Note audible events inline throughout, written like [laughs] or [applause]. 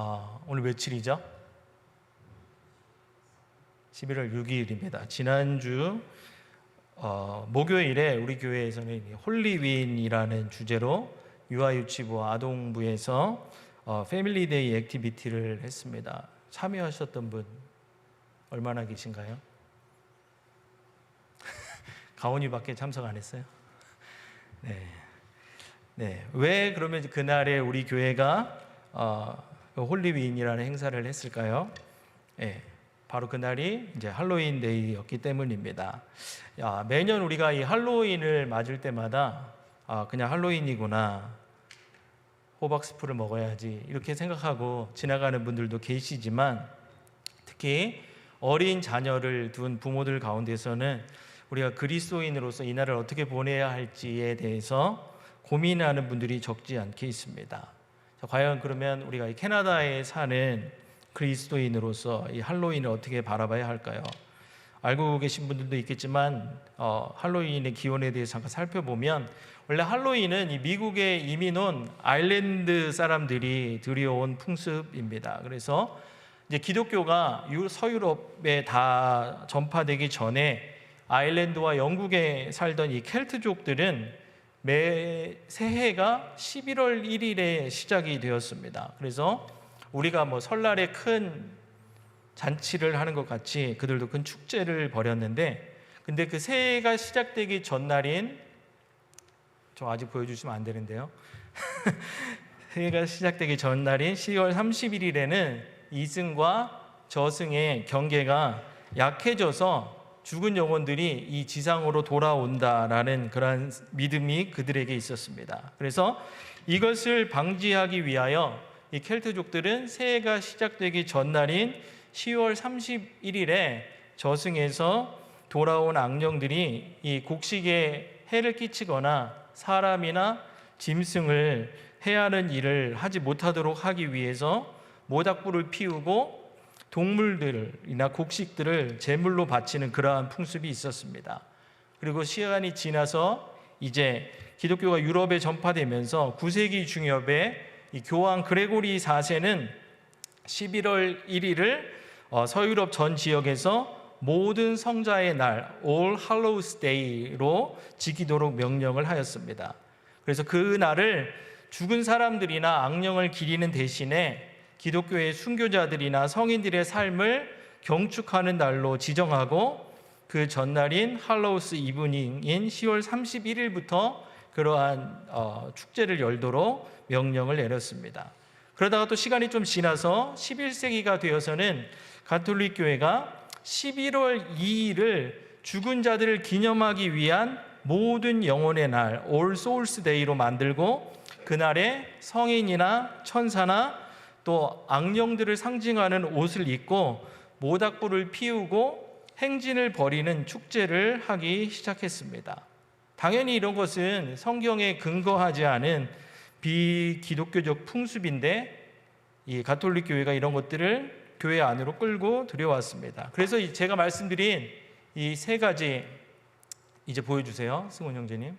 어, 오늘 며칠이죠? 11월 6일입니다. 지난주 어, 목요일에 우리 교회에서는 홀리윈이라는 주제로 유아유치부 아동부에서 어, 패밀리데이 액티비티를 했습니다. 참여하셨던 분 얼마나 계신가요? [laughs] 가온이밖에 참석 안 했어요. 네. 네. 왜 그러면 그날에 우리 교회가 어, 홀리윈이라는 행사를 했을까요? 네. 바로 그날이 이제 할로윈 데이였기 때문입니다. 야, 매년 우리가 이 할로윈을 맞을 때마다 아, 그냥 할로윈이구나. 호박 스프를 먹어야지. 이렇게 생각하고 지나가는 분들도 계시지만 특히 어린 자녀를 둔 부모들 가운데서는 우리가 그리스도인으로서 이 날을 어떻게 보내야 할지에 대해서 고민하는 분들이 적지 않게 있습니다. 자, 과연 그러면 우리가 이 캐나다에 사는 그리스도인으로서 이 할로윈을 어떻게 바라봐야 할까요? 알고 계신 분들도 있겠지만 어, 할로윈의 기원에 대해서 잠깐 살펴보면 원래 할로윈은 이 미국에 이민 온 아일랜드 사람들이 들여온 풍습입니다. 그래서 이제 기독교가 유- 서유럽에 다 전파되기 전에 아일랜드와 영국에 살던 이 켈트족들은 매 새해가 11월 1일에 시작이 되었습니다. 그래서 우리가 뭐 설날에 큰 잔치를 하는 것 같이 그들도 큰 축제를 벌였는데 근데 그 새해가 시작되기 전날인 저 아직 보여주시면 안 되는데요. [laughs] 새해가 시작되기 전날인 10월 31일에는 이승과 저승의 경계가 약해져서 죽은 영혼들이 이 지상으로 돌아온다라는 그러한 믿음이 그들에게 있었습니다. 그래서 이것을 방지하기 위하여 이 켈트족들은 새해가 시작되기 전날인 10월 31일에 저승에서 돌아온 악령들이 이 곡식에 해를 끼치거나 사람이나 짐승을 해하는 일을 하지 못하도록 하기 위해서 모닥불을 피우고 동물들이나 곡식들을 제물로 바치는 그러한 풍습이 있었습니다. 그리고 시간이 지나서 이제 기독교가 유럽에 전파되면서 9세기 중엽에 이 교황 그레고리 4세는 11월 1일을 어, 서유럽 전 지역에서 모든 성자의 날 All Hallows Day로 지키도록 명령을 하였습니다. 그래서 그 날을 죽은 사람들이나 악령을 기리는 대신에 기독교의 순교자들이나 성인들의 삶을 경축하는 날로 지정하고 그 전날인 할로우스 이브닝인 10월 31일부터 그러한 어, 축제를 열도록 명령을 내렸습니다. 그러다가 또 시간이 좀 지나서 11세기가 되어서는 가톨릭 교회가 11월 2일을 죽은 자들을 기념하기 위한 모든 영혼의 날, All Souls Day로 만들고 그날에 성인이나 천사나 또 악령들을 상징하는 옷을 입고 모닥불을 피우고 행진을 벌이는 축제를 하기 시작했습니다. 당연히 이런 것은 성경에 근거하지 않은 비기독교적 풍습인데 이 가톨릭 교회가 이런 것들을 교회 안으로 끌고 들여왔습니다. 그래서 이 제가 말씀드린 이 세 가지 이제 보여주세요, 승훈 형제님.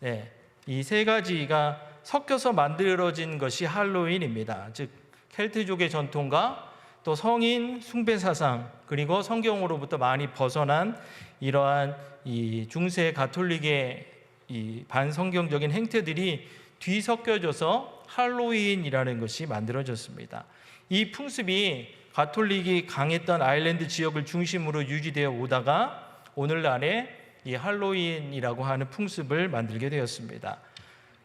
네, 이 세 가지가 섞여서 만들어진 것이 할로윈입니다. 즉 켈트족의 전통과 또 성인 숭배 사상 그리고 성경으로부터 많이 벗어난 이러한 이 중세 가톨릭의 이 반성경적인 행태들이 뒤섞여져서 할로윈이라는 것이 만들어졌습니다. 이 풍습이 가톨릭이 강했던 아일랜드 지역을 중심으로 유지되어 오다가 오늘날에 이 할로윈이라고 하는 풍습을 만들게 되었습니다.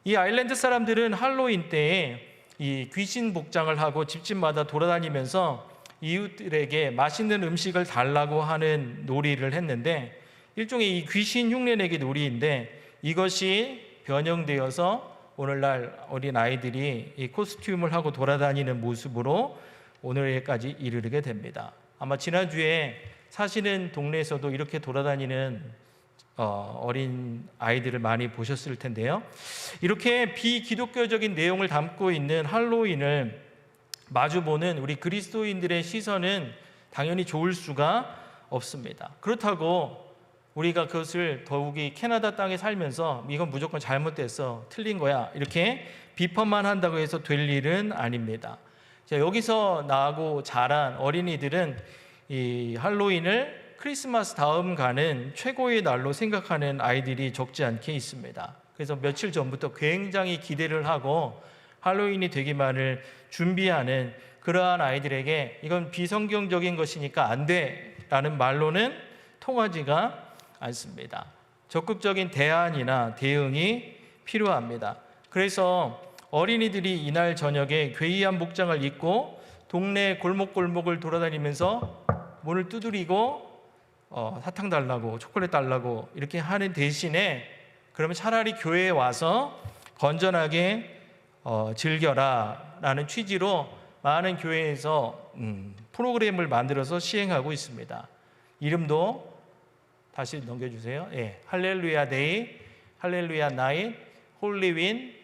이 아일랜드 사람들은 할로윈 때에 이 귀신 복장을 하고 집집마다 돌아다니면서 이웃들에게 맛있는 음식을 달라고 하는 놀이를 했는데 일종의 이 귀신 흉내내기 놀이인데 이것이 변형되어서 오늘날 어린 아이들이 이 코스튬을 하고 돌아다니는 모습으로 오늘까지 이르게 됩니다. 아마 지난주에 사시는 동네에서도 이렇게 돌아다니는 어, 어린 아이들을 많이 보셨을 텐데요. 이렇게 비기독교적인 내용을 담고 있는 할로윈을 마주보는 우리 그리스도인들의 시선은 당연히 좋을 수가 없습니다. 그렇다고 우리가 그것을 더욱이 캐나다 땅에 살면서 이건 무조건 잘못됐어, 틀린 거야 이렇게 비판만 한다고 해서 될 일은 아닙니다. 자, 여기서 나고 자란 어린이들은 이 할로윈을 크리스마스 다음 가는 최고의 날로 생각하는 아이들이 적지 않게 있습니다. 그래서 며칠 전부터 굉장히 기대를 하고 할로윈이 되기만을 준비하는 그러한 아이들에게 이건 비성경적인 것이니까 안 돼 라는 말로는 통하지가 않습니다. 적극적인 대안이나 대응이 필요합니다. 그래서 어린이들이 이날 저녁에 괴이한 복장을 입고 동네 골목골목을 돌아다니면서 문을 두드리고 어, 사탕 달라고 초콜릿 달라고 이렇게 하는 대신에 그러면 차라리 교회에 와서 건전하게 어, 즐겨라라는 취지로 많은 교회에서 음, 프로그램을 만들어서 시행하고 있습니다. 이름도 다시 넘겨주세요. 예, 할렐루야 데이, 할렐루야 나잇, 홀리윈,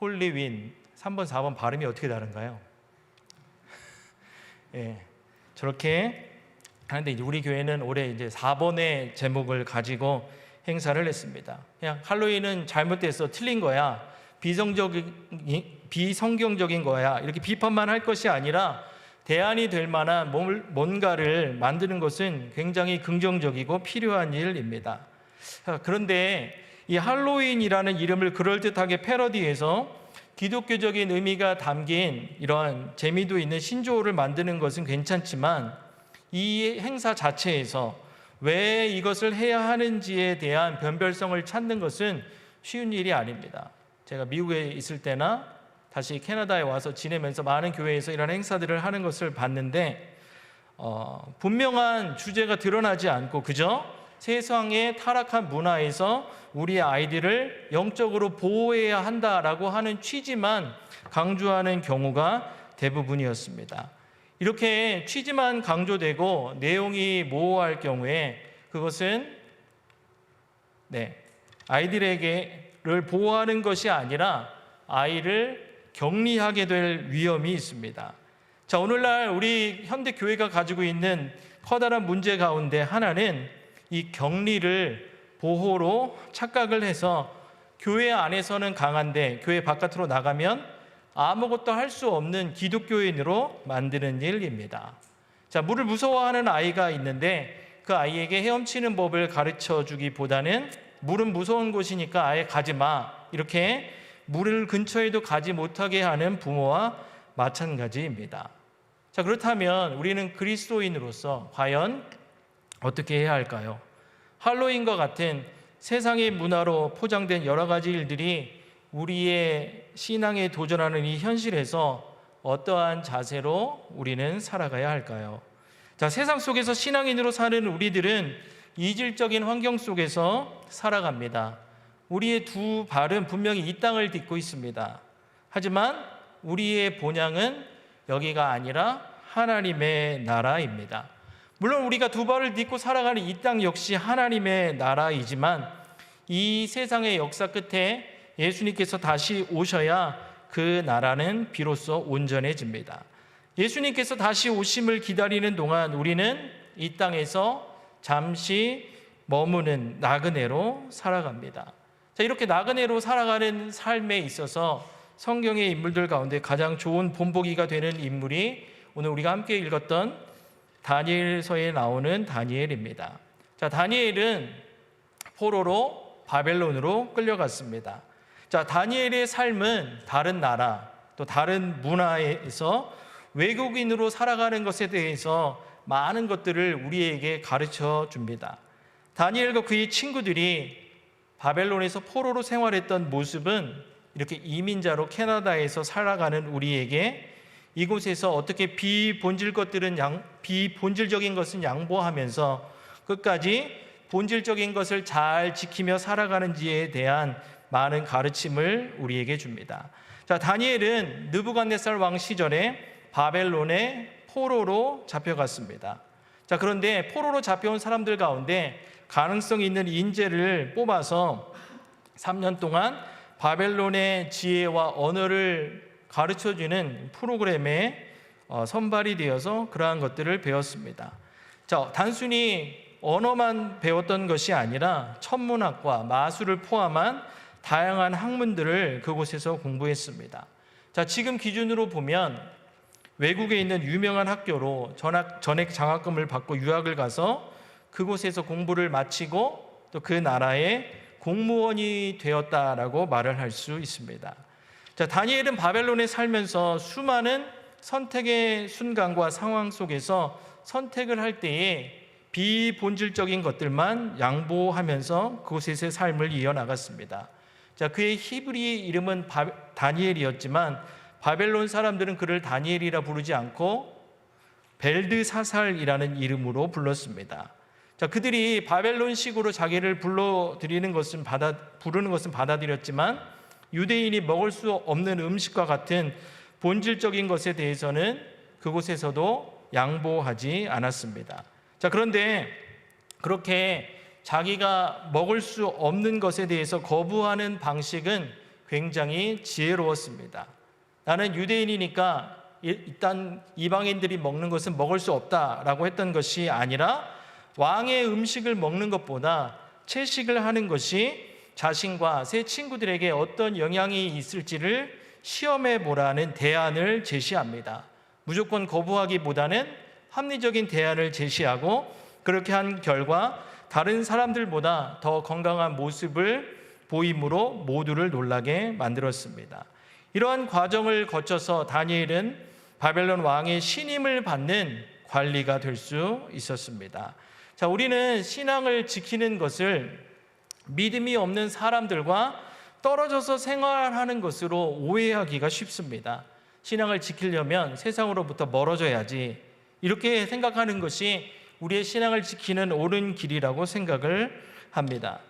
홀리윈. 3번, 4번 발음이 어떻게 다른가요? [laughs] 예, 저렇게 하는데 이제 우리 교회는 올해 이제 4번의 제목을 가지고 행사를 했습니다. 그냥 할로윈은 잘못돼서 틀린 거야. 비성적인 비성경적인 거야. 이렇게 비판만 할 것이 아니라 대안이 될 만한 뭘- 뭔가를 만드는 것은 굉장히 긍정적이고 필요한 일입니다. 자, 그런데 이 할로윈이라는 이름을 그럴듯하게 패러디해서 기독교적인 의미가 담긴 이러한 재미도 있는 신조어를 만드는 것은 괜찮지만 이 행사 자체에서 왜 이것을 해야 하는지에 대한 변별성을 찾는 것은 쉬운 일이 아닙니다. 제가 미국에 있을 때나 다시 캐나다에 와서 지내면서 많은 교회에서 이런 행사들을 하는 것을 봤는데 어, 분명한 주제가 드러나지 않고 그저 세상의 타락한 문화에서 우리 아이들을 영적으로 보호해야 한다라고 하는 취지만 강조하는 경우가 대부분이었습니다. 이렇게 취지만 강조되고 내용이 모호할 경우에 그것은 네, 아이들에게를 보호하는 것이 아니라 아이를 격리하게 될 위험이 있습니다. 자, 오늘날 우리 현대 교회가 가지고 있는 커다란 문제 가운데 하나는 이 격리를 보호로 착각을 해서 교회 안에서는 강한데 교회 바깥으로 나가면 아무것도 할 수 없는 기독교인으로 만드는 일입니다. 자, 물을 무서워하는 아이가 있는데 그 아이에게 헤엄치는 법을 가르쳐 주기보다는 물은 무서운 곳이니까 아예 가지 마. 이렇게 물을 근처에도 가지 못하게 하는 부모와 마찬가지입니다. 자, 그렇다면 우리는 그리스도인으로서 과연 어떻게 해야 할까요? 할로윈과 같은 세상의 문화로 포장된 여러 가지 일들이 우리의 신앙에 도전하는 이 현실에서 어떠한 자세로 우리는 살아가야 할까요? 자, 세상 속에서 신앙인으로 사는 우리들은 이질적인 환경 속에서 살아갑니다. 우리의 두 발은 분명히 이 땅을 딛고 있습니다. 하지만 우리의 본향은 여기가 아니라 하나님의 나라입니다. 물론 우리가 두 발을 딛고 살아가는 이 땅 역시 하나님의 나라이지만 이 세상의 역사 끝에 예수님께서 다시 오셔야 그 나라는 비로소 온전해집니다. 예수님께서 다시 오심을 기다리는 동안 우리는 이 땅에서 잠시 머무는 나그네로 살아갑니다. 자, 이렇게 나그네로 살아가는 삶에 있어서 성경의 인물들 가운데 가장 좋은 본보기가 되는 인물이 오늘 우리가 함께 읽었던 다니엘서에 나오는 다니엘입니다. 자, 다니엘은 포로로 바벨론으로 끌려갔습니다. 자, 다니엘의 삶은 다른 나라, 또 다른 문화에서 외국인으로 살아가는 것에 대해서 많은 것들을 우리에게 가르쳐 줍니다. 다니엘과 그의 친구들이 바벨론에서 포로로 생활했던 모습은 이렇게 이민자로 캐나다에서 살아가는 우리에게 이곳에서 어떻게 비본질 것들은 양, 비본질적인 것은 양보하면서 끝까지 본질적인 것을 잘 지키며 살아가는지에 대한 많은 가르침을 우리에게 줍니다. 자, 다니엘은 느부갓네살 왕 시절에 바벨론의 포로로 잡혀갔습니다. 자, 그런데 포로로 잡혀온 사람들 가운데 가능성 있는 인재를 뽑아서 3년 동안 바벨론의 지혜와 언어를 가르쳐 주는 프로그램에 어, 선발이 되어서 그러한 것들을 배웠습니다. 자, 단순히 언어만 배웠던 것이 아니라 천문학과 마술을 포함한 다양한 학문들을 그곳에서 공부했습니다. 자, 지금 기준으로 보면 외국에 있는 유명한 학교로 전학, 전액 장학금을 받고 유학을 가서 그곳에서 공부를 마치고 또 그 나라의 공무원이 되었다라고 말을 할 수 있습니다. 자, 다니엘은 바벨론에 살면서 수많은 선택의 순간과 상황 속에서 선택을 할 때에 비본질적인 것들만 양보하면서 그곳에서의 삶을 이어나갔습니다. 자, 그의 히브리 이름은 바, 다니엘이었지만 바벨론 사람들은 그를 다니엘이라 부르지 않고 벨드사살이라는 이름으로 불렀습니다. 자, 그들이 바벨론식으로 자기를 불러들이는 것은 받아 부르는 것은 받아들였지만 유대인이 먹을 수 없는 음식과 같은 본질적인 것에 대해서는 그곳에서도 양보하지 않았습니다. 자, 그런데 그렇게 자기가 먹을 수 없는 것에 대해서 거부하는 방식은 굉장히 지혜로웠습니다. 나는 유대인이니까 일단 이방인들이 먹는 것은 먹을 수 없다라고 했던 것이 아니라 왕의 음식을 먹는 것보다 채식을 하는 것이 자신과 새 친구들에게 어떤 영향이 있을지를 시험해 보라는 대안을 제시합니다. 무조건 거부하기보다는 합리적인 대안을 제시하고 그렇게 한 결과 다른 사람들보다 더 건강한 모습을 보임으로 모두를 놀라게 만들었습니다. 이러한 과정을 거쳐서 다니엘은 바벨론 왕의 신임을 받는 관리가 될 수 있었습니다. 자, 우리는 신앙을 지키는 것을 믿음이 없는 사람들과 떨어져서 생활하는 것으로 오해하기가 쉽습니다. 신앙을 지키려면 세상으로부터 멀어져야지. 이렇게 생각하는 것이 우리의 신앙을 지키는 옳은 길이라고 생각을 합니다.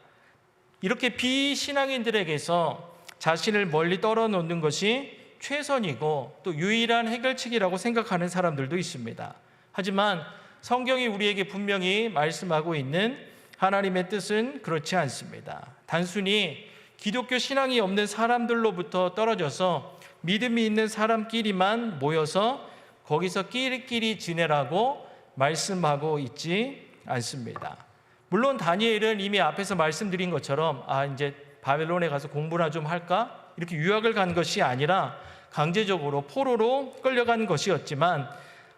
이렇게 비신앙인들에게서 자신을 멀리 떨어놓는 것이 최선이고 또 유일한 해결책이라고 생각하는 사람들도 있습니다. 하지만 성경이 우리에게 분명히 말씀하고 있는 하나님의 뜻은 그렇지 않습니다. 단순히 기독교 신앙이 없는 사람들로부터 떨어져서 믿음이 있는 사람끼리만 모여서 거기서 끼리끼리 지내라고 말씀하고 있지 않습니다. 물론 다니엘은 이미 앞에서 말씀드린 것처럼 아 이제 바벨론에 가서 공부나 좀 할까 이렇게 유학을 간 것이 아니라 강제적으로 포로로 끌려간 것이었지만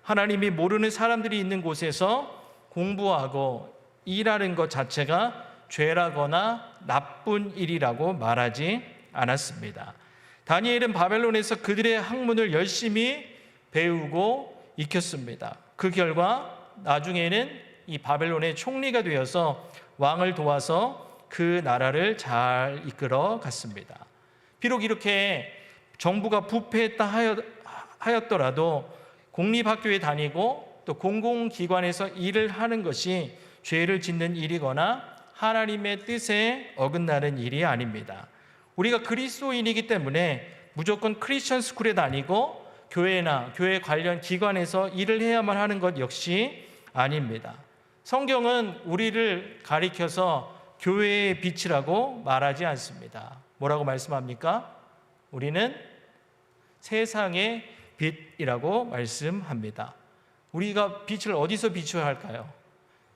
하나님이 모르는 사람들이 있는 곳에서 공부하고 일하는 것 자체가 죄라거나 나쁜 일이라고 말하지 않았습니다. 다니엘은 바벨론에서 그들의 학문을 열심히 배우고 익혔습니다. 그 결과 나중에는 이 바벨론의 총리가 되어서 왕을 도와서 그 나라를 잘 이끌어 갔습니다. 비록 이렇게 정부가 부패했다 하였더라도 공립학교에 다니고 또 공공기관에서 일을 하는 것이 죄를 짓는 일이거나 하나님의 뜻에 어긋나는 일이 아닙니다. 우리가 그리스도인이기 때문에 무조건 크리스천 스쿨에 다니고 교회나 교회 관련 기관에서 일을 해야만 하는 것 역시 아닙니다. 성경은 우리를 가리켜서 교회의 빛이라고 말하지 않습니다. 뭐라고 말씀합니까? 우리는 세상의 빛이라고 말씀합니다. 우리가 빛을 어디서 비춰야 할까요?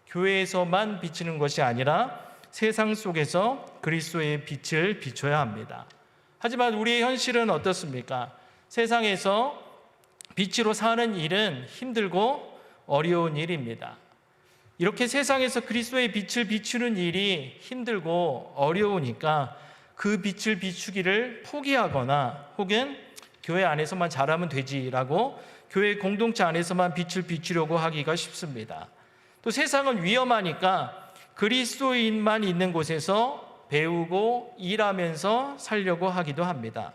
교회에서만 비치는 것이 아니라 세상 속에서 그리스도의 빛을 비춰야 합니다. 하지만 우리의 현실은 어떻습니까? 세상에서 빛으로 사는 일은 힘들고 어려운 일입니다. 이렇게 세상에서 그리스도의 빛을 비추는 일이 힘들고 어려우니까 그 빛을 비추기를 포기하거나 혹은 교회 안에서만 잘하면 되지라고 교회 공동체 안에서만 빛을 비추려고 하기가 쉽습니다. 또 세상은 위험하니까 그리스도인만 있는 곳에서 배우고 일하면서 살려고 하기도 합니다.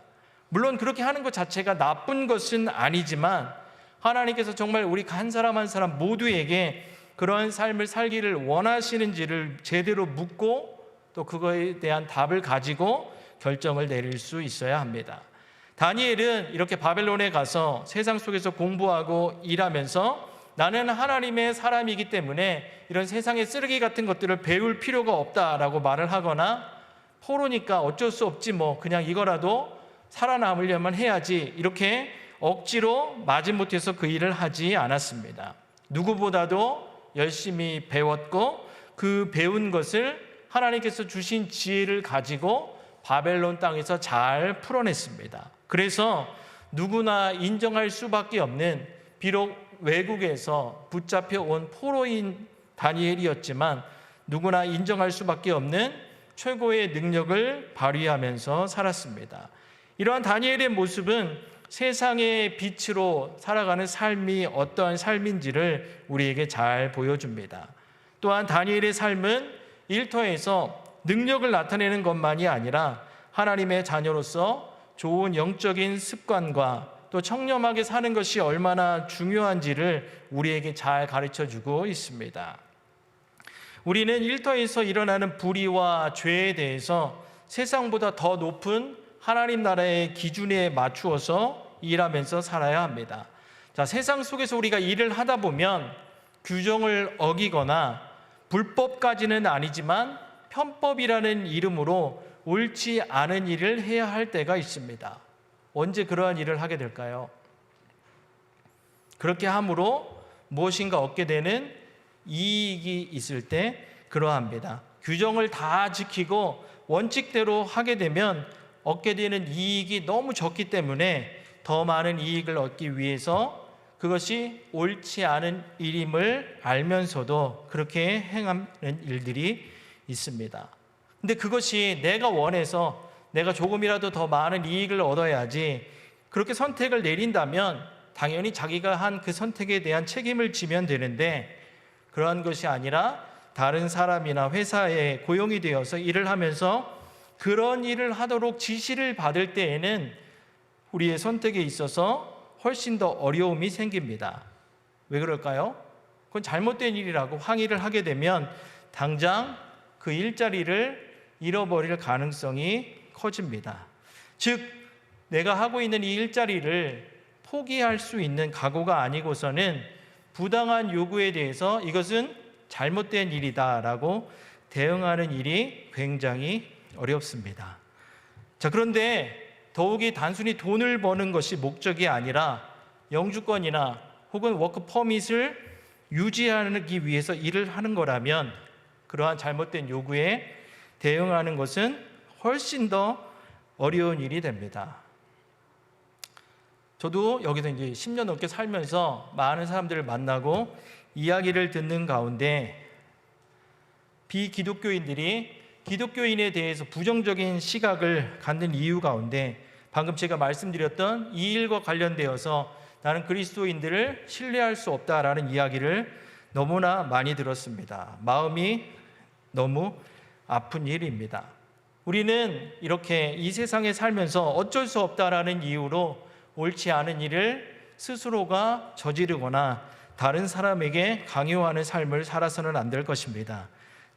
물론 그렇게 하는 것 자체가 나쁜 것은 아니지만 하나님께서 정말 우리 한 사람 한 사람 모두에게 그러한 삶을 살기를 원하시는지를 제대로 묻고 또 그거에 대한 답을 가지고 결정을 내릴 수 있어야 합니다. 다니엘은 이렇게 바벨론에 가서 세상 속에서 공부하고 일하면서 나는 하나님의 사람이기 때문에 이런 세상의 쓰레기 같은 것들을 배울 필요가 없다라고 말을 하거나 포로니까 어쩔 수 없지 뭐 그냥 이거라도 살아남으려면 해야지 이렇게 억지로 마지못해서 그 일을 하지 않았습니다. 누구보다도 열심히 배웠고 그 배운 것을 하나님께서 주신 지혜를 가지고 바벨론 땅에서 잘 풀어냈습니다. 그래서 누구나 인정할 수밖에 없는 비록 외국에서 붙잡혀 온 포로인 다니엘이었지만 누구나 인정할 수밖에 없는 최고의 능력을 발휘하면서 살았습니다. 이러한 다니엘의 모습은 세상의 빛으로 살아가는 삶이 어떠한 삶인지를 우리에게 잘 보여줍니다. 또한 다니엘의 삶은 일터에서 능력을 나타내는 것만이 아니라 하나님의 자녀로서 좋은 영적인 습관과 또 청렴하게 사는 것이 얼마나 중요한지를 우리에게 잘 가르쳐 주고 있습니다. 우리는 일터에서 일어나는 불의와 죄에 대해서 세상보다 더 높은 하나님 나라의 기준에 맞추어서 일하면서 살아야 합니다. 자, 세상 속에서 우리가 일을 하다 보면 규정을 어기거나 불법까지는 아니지만 편법이라는 이름으로 옳지 않은 일을 해야 할 때가 있습니다. 언제 그러한 일을 하게 될까요? 그렇게 함으로 무엇인가 얻게 되는 이익이 있을 때 그러합니다. 규정을 다 지키고 원칙대로 하게 되면 얻게 되는 이익이 너무 적기 때문에 더 많은 이익을 얻기 위해서 그것이 옳지 않은 일임을 알면서도 그렇게 행하는 일들이 있습니다. 근데 그것이 내가 원해서 내가 조금이라도 더 많은 이익을 얻어야지 그렇게 선택을 내린다면 당연히 자기가 한 그 선택에 대한 책임을 지면 되는데 그러한 것이 아니라 다른 사람이나 회사에 고용이 되어서 일을 하면서 그런 일을 하도록 지시를 받을 때에는 우리의 선택에 있어서 훨씬 더 어려움이 생깁니다. 왜 그럴까요? 그건 잘못된 일이라고 항의를 하게 되면 당장 그 일자리를 잃어버릴 가능성이 커집니다. 즉, 내가 하고 있는 이 일자리를 포기할 수 있는 각오가 아니고서는 부당한 요구에 대해서 이것은 잘못된 일이다라고 대응하는 일이 굉장히 어렵습니다. 자, 그런데 더욱이 단순히 돈을 버는 것이 목적이 아니라 영주권이나 혹은 워크 퍼밋을 유지하기 위해서 일을 하는 거라면 그러한 잘못된 요구에 대응하는 것은 훨씬 더 어려운 일이 됩니다. 저도 여기서 이제 10년 넘게 살면서 많은 사람들을 만나고 이야기를 듣는 가운데 비기독교인들이 기독교인에 대해서 부정적인 시각을 갖는 이유 가운데 방금 제가 말씀드렸던 이 일과 관련되어서 나는 그리스도인들을 신뢰할 수 없다라는 이야기를 너무나 많이 들었습니다. 마음이 너무 아픈 일입니다. 우리는 이렇게 이 세상에 살면서 어쩔 수 없다라는 이유로 옳지 않은 일을 스스로가 저지르거나 다른 사람에게 강요하는 삶을 살아서는 안 될 것입니다.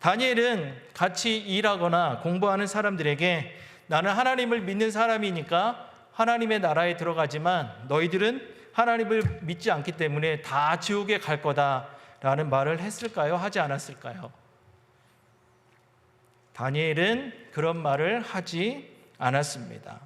다니엘은 같이 일하거나 공부하는 사람들에게 나는 하나님을 믿는 사람이니까 하나님의 나라에 들어가지만 너희들은 하나님을 믿지 않기 때문에 다 지옥에 갈 거다라는 말을 했을까요? 하지 않았을까요? 다니엘은 그런 말을 하지 않았습니다.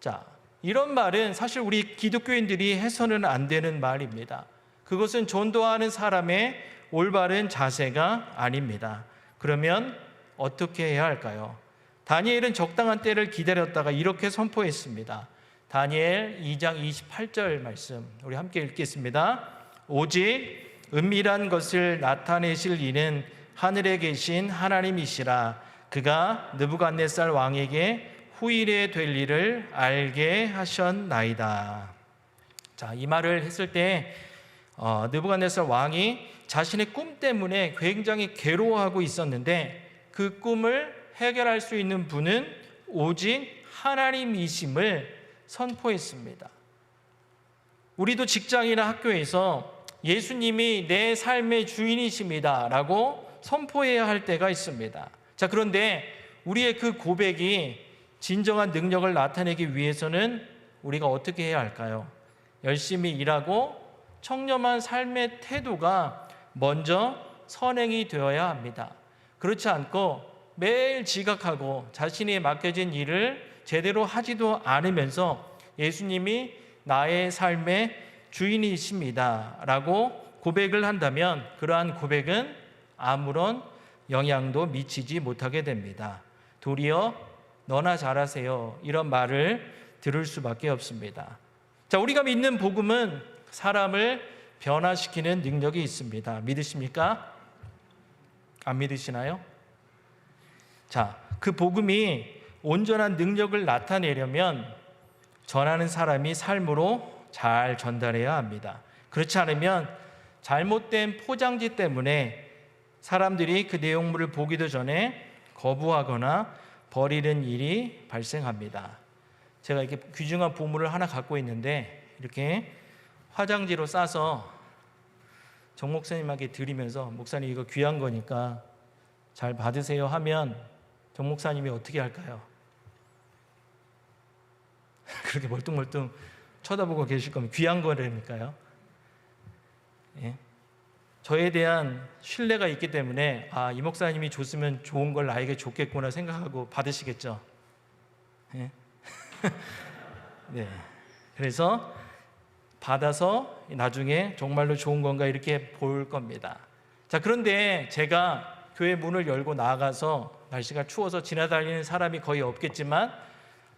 자, 이런 말은 사실 우리 기독교인들이 해서는 안 되는 말입니다. 그것은 전도하는 사람의 올바른 자세가 아닙니다. 그러면 어떻게 해야 할까요? 다니엘은 적당한 때를 기다렸다가 이렇게 선포했습니다. 다니엘 2장 28절 말씀 우리 함께 읽겠습니다. 오직 은밀한 것을 나타내실 이는 하늘에 계신 하나님이시라 그가 느부갓네살 왕에게 후일에 될 일을 알게 하셨나이다. 자, 이 말을 했을 때 어, 느부갓네살 왕이 자신의 꿈 때문에 굉장히 괴로워하고 있었는데 그 꿈을 해결할 수 있는 분은 오직 하나님이심을 선포했습니다. 우리도 직장이나 학교에서 예수님이 내 삶의 주인이십니다. 라고 선포해야 할 때가 있습니다. 자, 그런데 우리의 그 고백이 진정한 능력을 나타내기 위해서는 우리가 어떻게 해야 할까요? 열심히 일하고 청렴한 삶의 태도가 먼저 선행이 되어야 합니다. 그렇지 않고 매일 지각하고 자신이 맡겨진 일을 제대로 하지도 않으면서 예수님이 나의 삶의 주인이십니다. 라고 고백을 한다면 그러한 고백은 아무런 영향도 미치지 못하게 됩니다. 도리어 너나 잘하세요. 이런 말을 들을 수밖에 없습니다. 자, 우리가 믿는 복음은 사람을 변화시키는 능력이 있습니다. 믿으십니까? 안 믿으시나요? 자, 그 복음이 온전한 능력을 나타내려면 전하는 사람이 삶으로 잘 전달해야 합니다. 그렇지 않으면 잘못된 포장지 때문에 사람들이 그 내용물을 보기도 전에 거부하거나 버리는 일이 발생합니다. 제가 이렇게 귀중한 보물을 하나 갖고 있는데 이렇게 화장지로 싸서 정 목사님에게 드리면서 목사님 이거 귀한 거니까 잘 받으세요 하면 정 목사님이 어떻게 할까요? [laughs] 그렇게 멀뚱멀뚱 쳐다보고 계실 거면 귀한 거라니까요. 예. 저에 대한 신뢰가 있기 때문에 아, 이 목사님이 줬으면 좋은 걸 나에게 줬겠구나 생각하고 받으시겠죠. 예. [laughs] 네. 그래서 받아서 나중에 정말로 좋은 건가 이렇게 볼 겁니다. 자, 그런데 제가 교회 문을 열고 나가서 날씨가 추워서 지나다니는 사람이 거의 없겠지만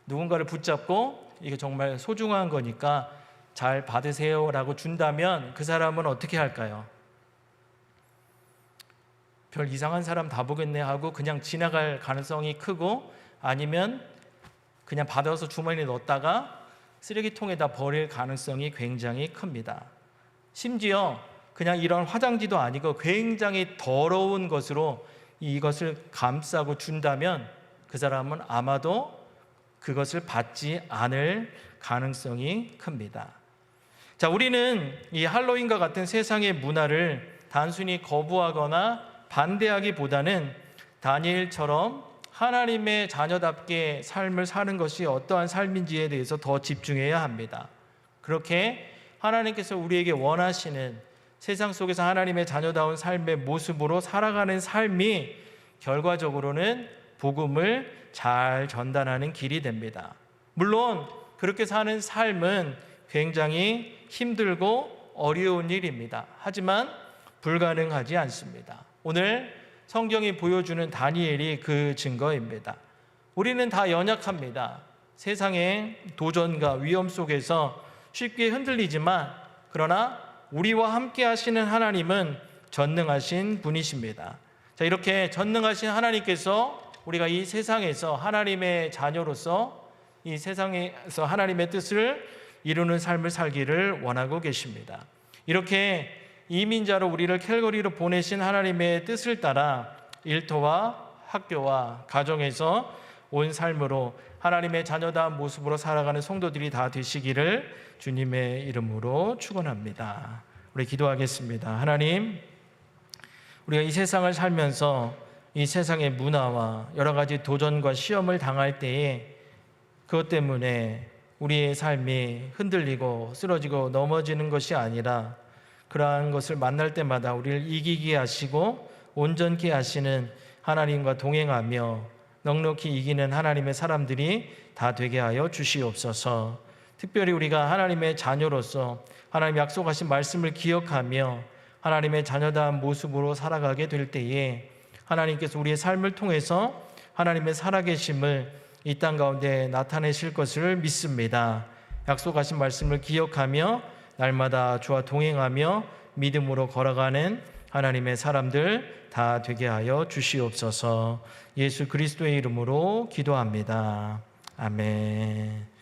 누군가를 붙잡고 이게 정말 소중한 거니까 잘 받으세요라고 준다면 그 사람은 어떻게 할까요? 별 이상한 사람 다 보겠네 하고 그냥 지나갈 가능성이 크고 아니면 그냥 받아서 주머니에 넣었다가 쓰레기통에다 버릴 가능성이 굉장히 큽니다. 심지어 그냥 이런 화장지도 아니고 굉장히 더러운 것으로 이것을 감싸고 준다면 그 사람은 아마도 그것을 받지 않을 가능성이 큽니다. 자, 우리는 이 할로윈과 같은 세상의 문화를 단순히 거부하거나 반대하기보다는 다니엘처럼 하나님의 자녀답게 삶을 사는 것이 어떠한 삶인지에 대해서 더 집중해야 합니다. 그렇게 하나님께서 우리에게 원하시는 세상 속에서 하나님의 자녀다운 삶의 모습으로 살아가는 삶이 결과적으로는 복음을 잘 전달하는 길이 됩니다. 물론 그렇게 사는 삶은 굉장히 힘들고 어려운 일입니다. 하지만 불가능하지 않습니다. 오늘 성경이 보여주는 다니엘이 그 증거입니다. 우리는 다 연약합니다. 세상의 도전과 위험 속에서 쉽게 흔들리지만 그러나 우리와 함께 하시는 하나님은 전능하신 분이십니다. 자, 이렇게 전능하신 하나님께서 우리가 이 세상에서 하나님의 자녀로서 이 세상에서 하나님의 뜻을 이루는 삶을 살기를 원하고 계십니다. 이렇게 이민자로 우리를 캘거리로 보내신 하나님의 뜻을 따라 일터와 학교와 가정에서 온 삶으로 하나님의 자녀다운 모습으로 살아가는 성도들이 다 되시기를 주님의 이름으로 축원합니다. 우리 기도하겠습니다. 하나님, 우리가 이 세상을 살면서 이 세상의 문화와 여러 가지 도전과 시험을 당할 때에 그것 때문에 우리의 삶이 흔들리고 쓰러지고 넘어지는 것이 아니라 그러한 것을 만날 때마다 우리를 이기게 하시고 온전케 하시는 하나님과 동행하며 넉넉히 이기는 하나님의 사람들이 다 되게 하여 주시옵소서. 특별히 우리가 하나님의 자녀로서 하나님 약속하신 말씀을 기억하며 하나님의 자녀다운 모습으로 살아가게 될 때에 하나님께서 우리의 삶을 통해서 하나님의 살아계심을 이 땅 가운데 나타내실 것을 믿습니다. 약속하신 말씀을 기억하며 날마다 주와 동행하며 믿음으로 걸어가는 하나님의 사람들 다 되게 하여 주시옵소서. 예수 그리스도의 이름으로 기도합니다. 아멘.